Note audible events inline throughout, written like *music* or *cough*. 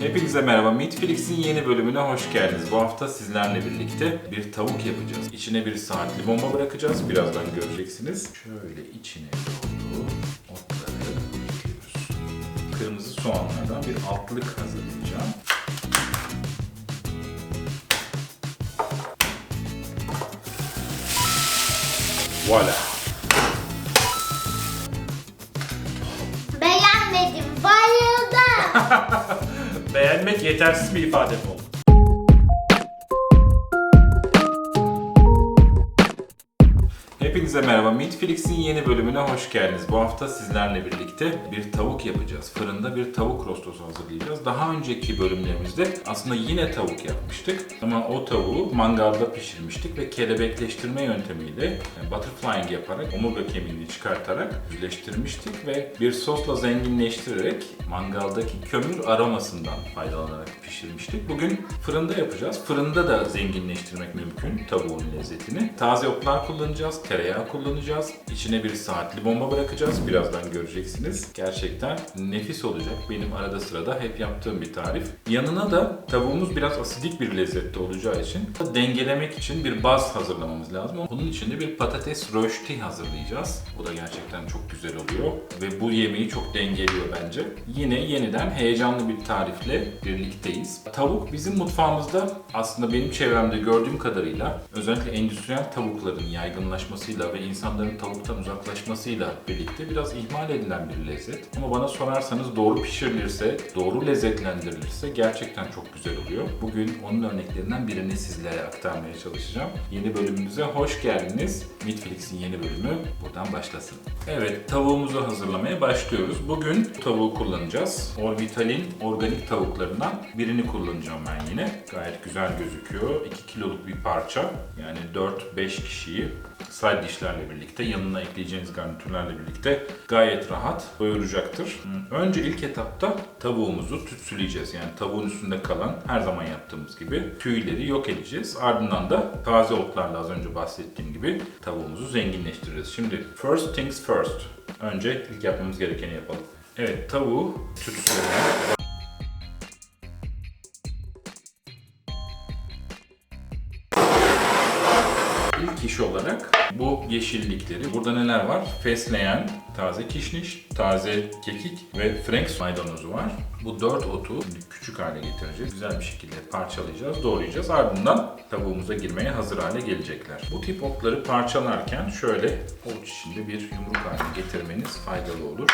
Hepinize merhaba. Meatflix'in yeni bölümüne hoş geldiniz. Bu hafta sizlerle birlikte bir tavuk yapacağız. İçine bir saatli bomba bırakacağız. Birazdan göreceksiniz. Şöyle içine doğru otları ekliyoruz. Kırmızı soğanlardan bir altlık hazırlayacağım. Voila. Beğenmedim, bayıldım. *laughs* Beğenmek yetersiz bir ifade mi oldu? Hepinize merhaba. Meatflix'in yeni bölümüne hoş geldiniz. Bu hafta sizlerle birlikte bir tavuk yapacağız. Fırında bir tavuk rostosu hazırlayacağız. Daha önceki bölümlerimizde aslında yine tavuk yapmıştık. Ama o tavuğu mangalda pişirmiştik ve kelebekleştirme yöntemiyle yani butterflying yaparak omurga kemiğini çıkartarak düzleştirmiştik ve bir sosla zenginleştirerek mangaldaki kömür aromasından faydalanarak pişirmiştik. Bugün fırında yapacağız. Fırında da zenginleştirmek mümkün tavuğun lezzetini. Taze otlar kullanacağız, tereyağı kullanacağız. İçine bir saatli bomba bırakacağız. Birazdan göreceksiniz. Gerçekten nefis olacak. Benim arada sırada hep yaptığım bir tarif. Yanına da tavuğumuz biraz asidik bir lezzette olacağı için dengelemek için bir baz hazırlamamız lazım. Bunun için de bir patates rösti hazırlayacağız. Bu da gerçekten çok güzel oluyor ve bu yemeği çok dengeliyor bence. Yine yeniden heyecanlı bir tarifle birlikteyiz. Tavuk bizim mutfağımızda aslında benim çevremde gördüğüm kadarıyla özellikle endüstriyel tavukların yaygınlaşmasıyla ve insanların tavuktan uzaklaşmasıyla birlikte biraz ihmal edilen bir lezzet. Ama bana sorarsanız doğru pişirilirse, doğru lezzetlendirilirse gerçekten çok güzel oluyor. Bugün onun örneklerinden birini sizlere aktarmaya çalışacağım. Yeni bölümümüze hoş geldiniz. Meatflix'in yeni bölümü buradan başlasın. Evet, tavuğumuzu hazırlamaya başlıyoruz. Bugün tavuğu kullanacağız. Orbital'in organik tavuklarından birini kullanacağım ben yine. Gayet güzel gözüküyor. 2 kiloluk bir parça. Yani 4-5 kişiyi side dişlerle birlikte, yanına ekleyeceğiniz garnitürlerle birlikte gayet rahat doyuracaktır. Önce ilk etapta tavuğumuzu tütsüleyeceğiz. Yani tavuğun üstünde kalan her zaman yaptığımız gibi tüyleri yok edeceğiz. Ardından da taze otlarla az önce bahsettiğim gibi tavuğumuzu zenginleştireceğiz. Şimdi first things first. Önce ilk yapmamız gerekeni yapalım. Evet tavuğu tütsülemeye İş olarak bu yeşillikleri, burada neler var? Fesleğen, taze kişniş, taze kekik ve frank maydanozu var. Bu dört otu küçük hale getireceğiz. Güzel bir şekilde parçalayacağız, doğrayacağız. Ardından tavuğumuza girmeye hazır hale gelecekler. Bu tip otları parçalarken şöyle avuç içinde bir yumruk haline getirmeniz faydalı olur.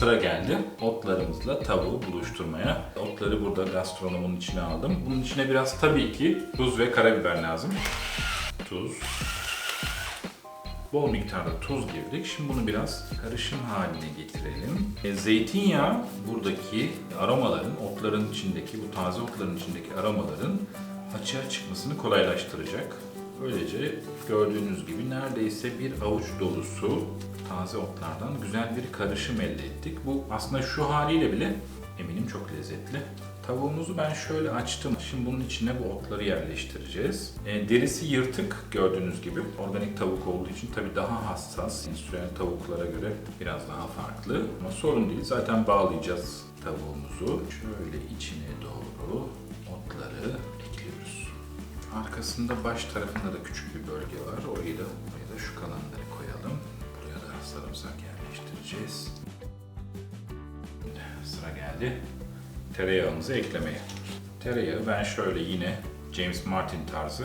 Sıra geldi otlarımızla tavuğu buluşturmaya. Otları burada gastronomun içine aldım. Bunun içine biraz tabii ki tuz ve karabiber lazım. Tuz. Bol miktarda tuz girdik. Şimdi bunu biraz karışım haline getirelim. E, zeytinyağı buradaki aromaların, otların içindeki, bu taze otların içindeki aromaların açığa çıkmasını kolaylaştıracak. Böylece gördüğünüz gibi neredeyse bir avuç dolusu taze otlardan güzel bir karışım elde ettik. Bu aslında şu haliyle bile eminim çok lezzetli. Tavuğumuzu ben şöyle açtım. Şimdi bunun içine bu otları yerleştireceğiz. E, derisi yırtık gördüğünüz gibi. Organik tavuk olduğu için tabii daha hassas. Endüstriyel tavuklara göre biraz daha farklı. Ama sorun değil. Zaten bağlayacağız tavuğumuzu. Şöyle içine doğru otları ekliyoruz. Arkasında baş tarafında da küçük bir bölge var. Orayı da, oraya da şu kalanları sarımsak yerleştireceğiz. Sıra geldi tereyağımızı eklemeye. Tereyağı ben şöyle yine James Martin tarzı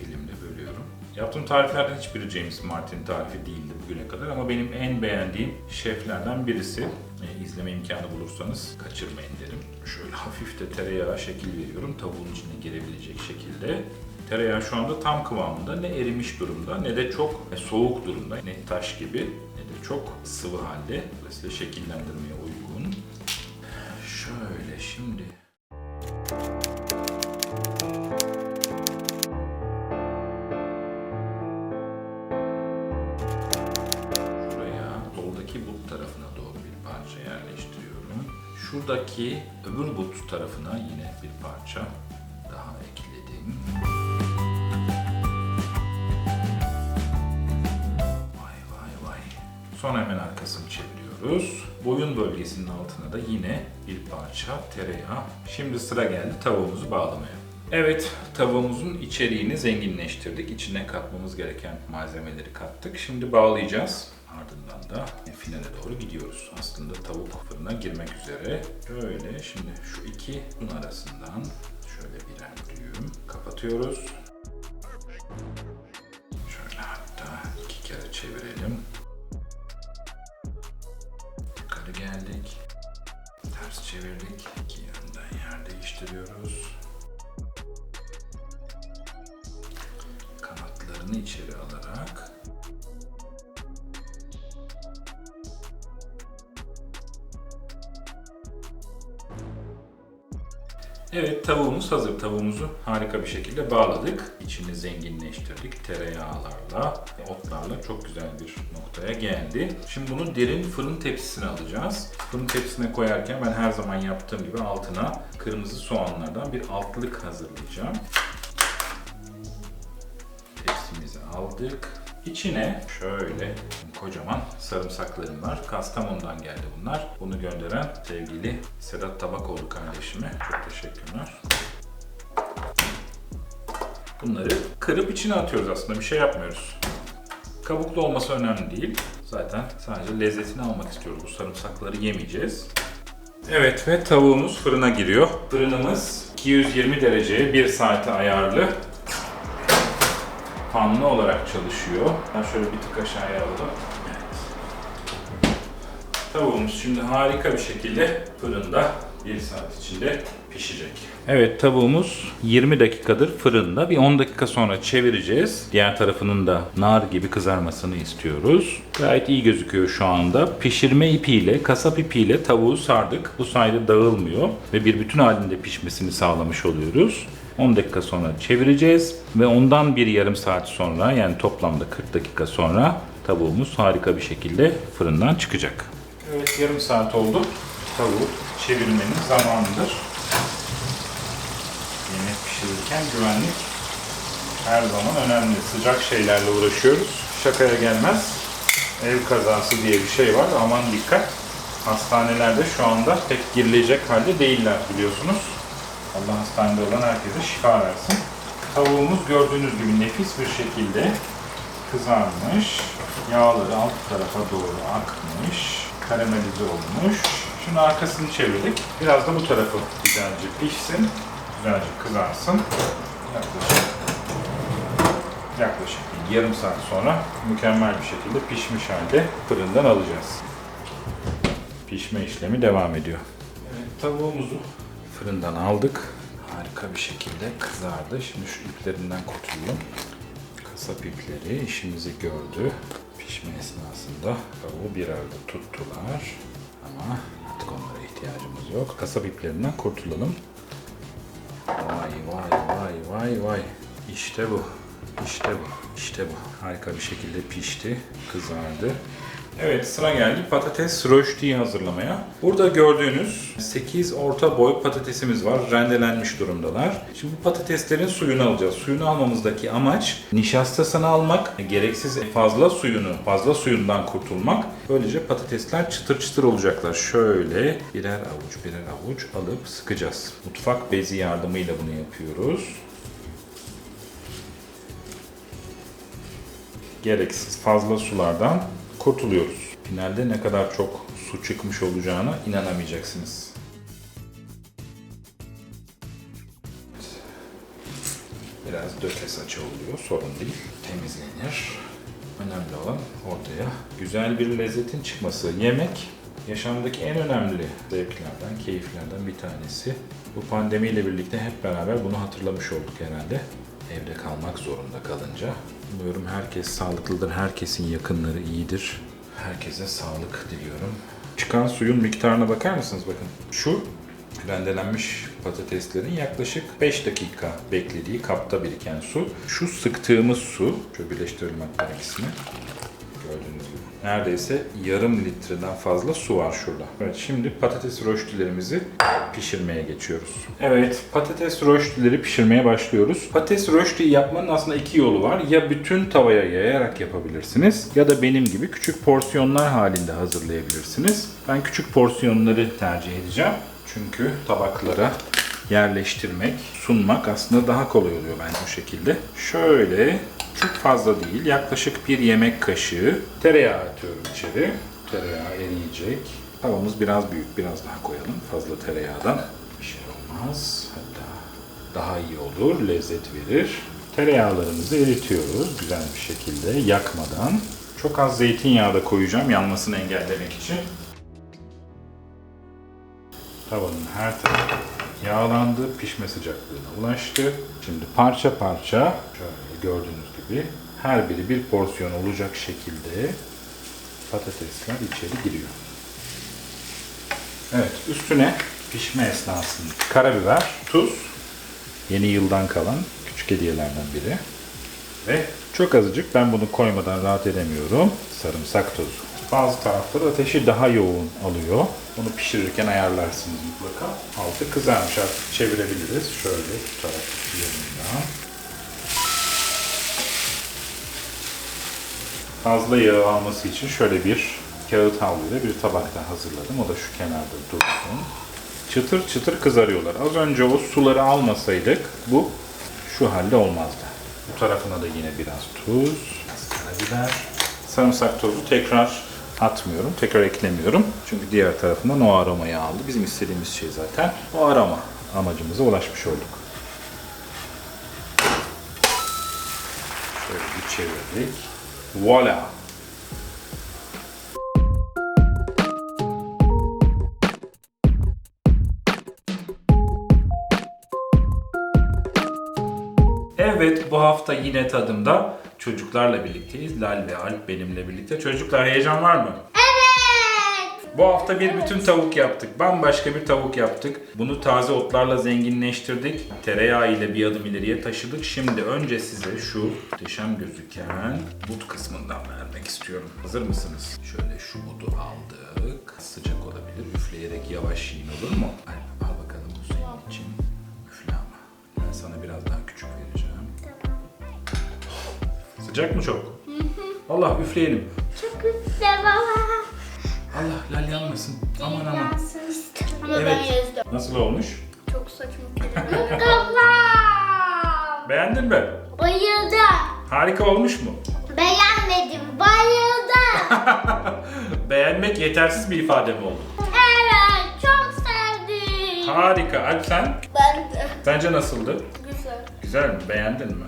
elimle bölüyorum. Yaptığım tariflerden hiçbiri James Martin tarifi değildi bugüne kadar ama benim en beğendiğim şeflerden birisi. E, izleme imkanı bulursanız kaçırmayın derim. Şöyle *laughs* hafif de tereyağı şekil veriyorum tavuğun içine girebilecek şekilde. Tereyağı şu anda tam kıvamında ne erimiş durumda ne de çok soğuk durumda. Ne taş gibi çok sıvı halde. Dolayısıyla şekillendirmeye uygun. Şöyle şimdi. Şuraya doldaki but tarafına doğru bir parça yerleştiriyorum. Şuradaki öbür but tarafına yine bir parça Arkasını çeviriyoruz. Boyun bölgesinin altına da yine bir parça tereyağı. Şimdi sıra geldi tavuğumuzu bağlamaya. Evet, tavuğumuzun içeriğini zenginleştirdik. İçine katmamız gereken malzemeleri kattık. Şimdi bağlayacağız. Ardından da finale doğru gidiyoruz. Aslında tavuk fırına girmek üzere. Böyle şimdi şu iki un arasından şöyle birer düğüm kapatıyoruz. Şöyle hatta iki kere çevirelim. Yukarı geldik. Ters çevirdik. İki yandan yer değiştiriyoruz. Kanatlarını içeri alarak Evet tavuğumuz hazır. Tavuğumuzu harika bir şekilde bağladık. İçini zenginleştirdik tereyağlarla, otlarla çok güzel bir noktaya geldi. Şimdi bunu derin fırın tepsisine alacağız. Fırın tepsisine koyarken ben her zaman yaptığım gibi altına kırmızı soğanlardan bir altlık hazırlayacağım. Tepsimizi aldık. İçine şöyle kocaman sarımsaklarım var. Kastamonu'dan geldi bunlar. Bunu gönderen sevgili Sedat Tabakoğlu kardeşime çok teşekkürler. Bunları kırıp içine atıyoruz aslında. Bir şey yapmıyoruz. Kabuklu olması önemli değil. Zaten sadece lezzetini almak istiyoruz. Bu sarımsakları yemeyeceğiz. Evet ve tavuğumuz fırına giriyor. Fırınımız 220 dereceye 1 saate ayarlı fanlı olarak çalışıyor. Ben şöyle bir tık aşağıya alalım. Evet. Tavuğumuz şimdi harika bir şekilde fırında 1 saat içinde pişecek. Evet tavuğumuz 20 dakikadır fırında. Bir 10 dakika sonra çevireceğiz. Diğer tarafının da nar gibi kızarmasını istiyoruz. Gayet iyi gözüküyor şu anda. Pişirme ipiyle, kasap ipiyle tavuğu sardık. Bu sayede dağılmıyor ve bir bütün halinde pişmesini sağlamış oluyoruz. 10 dakika sonra çevireceğiz ve ondan bir yarım saat sonra yani toplamda 40 dakika sonra tavuğumuz harika bir şekilde fırından çıkacak. Evet yarım saat oldu. Tavuğu çevirmenin zamanıdır. Yemek pişirirken güvenlik her zaman önemli. Sıcak şeylerle uğraşıyoruz. Şakaya gelmez. Ev kazası diye bir şey var. Aman dikkat. Hastanelerde şu anda pek girilecek halde değiller biliyorsunuz. Allah hastanede olan herkese şifa versin. Tavuğumuz gördüğünüz gibi nefis bir şekilde kızarmış. Yağları alt tarafa doğru akmış. Karamelize olmuş. Şimdi arkasını çevirdik. Biraz da bu tarafı güzelce pişsin. Güzelce kızarsın. Yaklaşık, yaklaşık yarım saat sonra mükemmel bir şekilde pişmiş halde fırından alacağız. Pişme işlemi devam ediyor. Evet, tavuğumuzu fırından aldık. Harika bir şekilde kızardı. Şimdi şu iplerinden kurtulalım. Kasap ipleri işimizi gördü. Pişme esnasında tavuğu bir arada tuttular. Ama artık onlara ihtiyacımız yok. Kasap iplerinden kurtulalım. Vay vay vay vay vay. İşte bu. İşte bu. İşte bu. Harika bir şekilde pişti, kızardı. Evet sıra geldi patates röştiyi hazırlamaya. Burada gördüğünüz 8 orta boy patatesimiz var. Rendelenmiş durumdalar. Şimdi bu patateslerin suyunu alacağız. Suyunu almamızdaki amaç nişastasını almak, gereksiz fazla suyunu, fazla suyundan kurtulmak. Böylece patatesler çıtır çıtır olacaklar. Şöyle birer avuç birer avuç alıp sıkacağız. Mutfak bezi yardımıyla bunu yapıyoruz. gereksiz fazla sulardan kurtuluyoruz. Finalde ne kadar çok su çıkmış olacağına inanamayacaksınız. Biraz döke saçı oluyor, sorun değil. Temizlenir. Önemli olan ortaya güzel bir lezzetin çıkması. Yemek yaşamdaki en önemli zevklerden, keyiflerden bir tanesi. Bu pandemiyle birlikte hep beraber bunu hatırlamış olduk herhalde. Evde kalmak zorunda kalınca. Umuyorum herkes sağlıklıdır, herkesin yakınları iyidir. Herkese sağlık diliyorum. Çıkan suyun miktarına bakar mısınız bakın. Şu rendelenmiş patateslerin yaklaşık 5 dakika beklediği kapta biriken su. Şu sıktığımız su, şöyle birleştirelim hatta ikisini. Gördüğünüz gibi. Neredeyse yarım litreden fazla su var şurada. Evet şimdi patates roştilerimizi pişirmeye geçiyoruz. Evet patates roştileri pişirmeye başlıyoruz. Patates roşti yapmanın aslında iki yolu var. Ya bütün tavaya yayarak yapabilirsiniz ya da benim gibi küçük porsiyonlar halinde hazırlayabilirsiniz. Ben küçük porsiyonları tercih edeceğim. Çünkü tabaklara yerleştirmek, sunmak aslında daha kolay oluyor bence bu şekilde. Şöyle çok fazla değil, yaklaşık bir yemek kaşığı tereyağı atıyorum içeri. Tereyağı eriyecek. Tavamız biraz büyük, biraz daha koyalım fazla tereyağdan. Bir şey olmaz. Hatta daha iyi olur, lezzet verir. Tereyağlarımızı eritiyoruz güzel bir şekilde yakmadan. Çok az zeytinyağı da koyacağım yanmasını engellemek için. Tavanın her tarafı yağlandı, pişme sıcaklığına ulaştı. Şimdi parça parça, şöyle gördüğünüz gibi her biri bir porsiyon olacak şekilde patatesler içeri giriyor. Evet, üstüne pişme esnasında karabiber, tuz, yeni yıldan kalan küçük hediyelerden biri ve çok azıcık ben bunu koymadan rahat edemiyorum. Sarımsak tozu. Bazı tarafları ateşi daha yoğun alıyor. Bunu pişirirken ayarlarsınız mutlaka. Altı kızarmış artık çevirebiliriz. Şöyle bu taraf yanından. Fazla yağ alması için şöyle bir kağıt havluyla bir tabakta hazırladım. O da şu kenarda dursun. Çıtır çıtır kızarıyorlar. Az önce o suları almasaydık bu şu halde olmazdı. Bu tarafına da yine biraz tuz, biraz karabiber, sarımsak tozu tekrar atmıyorum, tekrar eklemiyorum. Çünkü diğer tarafından o aromayı aldı. Bizim istediğimiz şey zaten o aroma. Amacımıza ulaşmış olduk. Şöyle bir çevirdik. Voila! Evet bu hafta yine tadımda çocuklarla birlikteyiz. Lal ve Alp benimle birlikte. Çocuklar heyecan var mı? Evet. Bu hafta bir bütün tavuk yaptık. Bambaşka bir tavuk yaptık. Bunu taze otlarla zenginleştirdik. Tereyağı ile bir adım ileriye taşıdık. Şimdi önce size şu muhteşem gözüken but kısmından vermek istiyorum. Hazır mısınız? Şöyle şu budu aldık. Sıcak olabilir. Üfleyerek yavaş yiyin olur mu? Alp al bakalım bu senin için. Üfle ama. Ben sana biraz daha Sıcak mı çok? Allah üfleyelim. Çok güzel baba. Allah lal yanmasın. Aman aman. Yansın istemem. Ama Evet. ben yazdım. Nasıl olmuş? Çok saçma kelime. Kafam. Beğendin mi? Bayıldım. Harika olmuş mu? Beğenmedim. Bayıldım. *laughs* Beğenmek yetersiz bir ifade mi oldu? evet. Çok sevdim. Harika. Alp sen? Ben de. Sence nasıldı? Güzel. Güzel mi? Beğendin mi?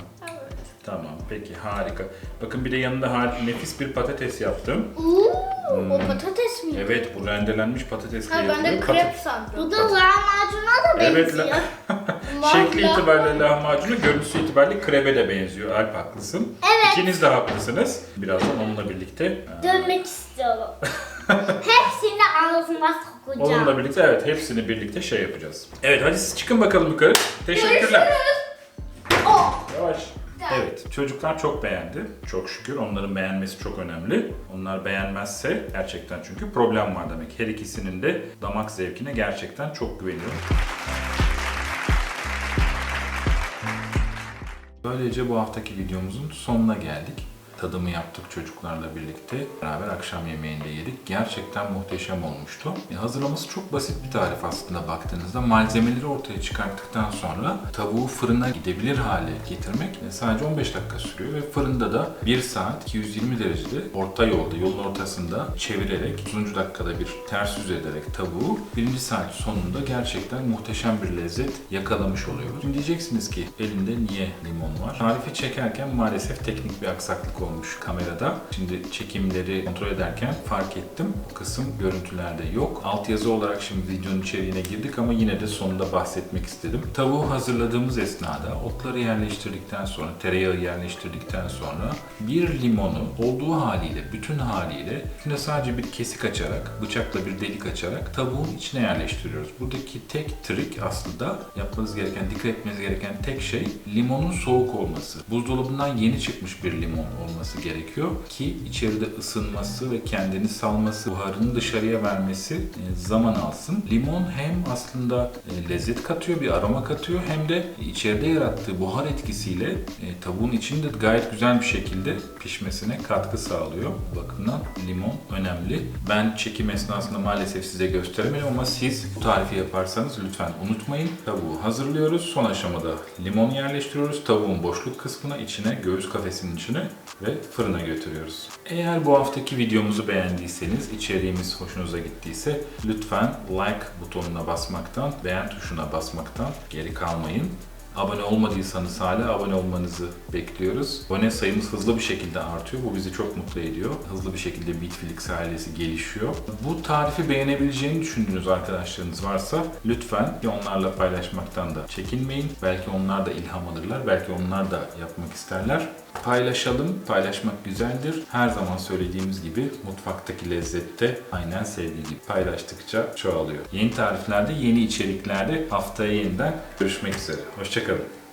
Evet. Tamam. Peki harika. Bakın bir de yanında har- nefis bir patates yaptım. Uuu, o patates mi? Evet bu rendelenmiş patatesle Ha, ben de krep sandım. Bu da lahmacuna da Evet, benziyor. la- *laughs* Şekli itibariyle lahmacunu, görüntüsü itibariyle krebe de benziyor. Alp haklısın. Evet. İkiniz de haklısınız. Birazdan onunla birlikte Dönmek istiyorum. *laughs* Hepsini ağzıma sokacağım. Onunla birlikte evet hepsini birlikte şey yapacağız. Evet hadi siz çıkın bakalım yukarı. Teşekkürler. Oh. Yavaş. Evet çocuklar çok beğendi. Çok şükür onların beğenmesi çok önemli. Onlar beğenmezse gerçekten çünkü problem var demek. Her ikisinin de damak zevkine gerçekten çok güveniyorum. Böylece bu haftaki videomuzun sonuna geldik. Tadımı yaptık çocuklarla birlikte. Beraber akşam yemeğinde yedik. Gerçekten muhteşem olmuştu. E, hazırlaması çok basit bir tarif aslında baktığınızda. Malzemeleri ortaya çıkarttıktan sonra tavuğu fırına gidebilir hale getirmek e, sadece 15 dakika sürüyor ve fırında da 1 saat 220 derecede orta yolda, yolun ortasında çevirerek 30. dakikada bir ters yüz ederek tavuğu birinci saat sonunda gerçekten muhteşem bir lezzet yakalamış oluyoruz. Şimdi diyeceksiniz ki elinde niye limon var? Tarifi çekerken maalesef teknik bir aksaklık olmuş kamerada. Şimdi çekimleri kontrol ederken fark ettim. Bu kısım görüntülerde yok. Altyazı olarak şimdi videonun içeriğine girdik ama yine de sonunda bahsetmek istedim. Tavuğu hazırladığımız esnada otları yerleştirdikten sonra, tereyağı yerleştirdikten sonra bir limonu olduğu haliyle, bütün haliyle üstüne sadece bir kesik açarak, bıçakla bir delik açarak tavuğun içine yerleştiriyoruz. Buradaki tek trik aslında yapmanız gereken, dikkat etmeniz gereken tek şey limonun soğuk olması. Buzdolabından yeni çıkmış bir limon olması olması gerekiyor ki içeride ısınması ve kendini salması, buharını dışarıya vermesi e, zaman alsın. Limon hem aslında e, lezzet katıyor, bir aroma katıyor hem de içeride yarattığı buhar etkisiyle e, tavuğun içinde gayet güzel bir şekilde pişmesine katkı sağlıyor. Bu bakımdan limon önemli. Ben çekim esnasında maalesef size gösteremedim ama siz bu tarifi yaparsanız lütfen unutmayın. Tavuğu hazırlıyoruz. Son aşamada limon yerleştiriyoruz. Tavuğun boşluk kısmına, içine, göğüs kafesinin içine ve fırına götürüyoruz. Eğer bu haftaki videomuzu beğendiyseniz, içeriğimiz hoşunuza gittiyse lütfen like butonuna basmaktan, beğen tuşuna basmaktan geri kalmayın. Abone olmadıysanız hala abone olmanızı bekliyoruz. Abone sayımız hızlı bir şekilde artıyor. Bu bizi çok mutlu ediyor. Hızlı bir şekilde Bitflix ailesi gelişiyor. Bu tarifi beğenebileceğini düşündüğünüz arkadaşlarınız varsa lütfen onlarla paylaşmaktan da çekinmeyin. Belki onlar da ilham alırlar. Belki onlar da yapmak isterler. Paylaşalım. Paylaşmak güzeldir. Her zaman söylediğimiz gibi mutfaktaki lezzette aynen sevdiği gibi paylaştıkça çoğalıyor. Yeni tariflerde, yeni içeriklerde haftaya yeniden görüşmek üzere. Hoşçakalın. Jacob.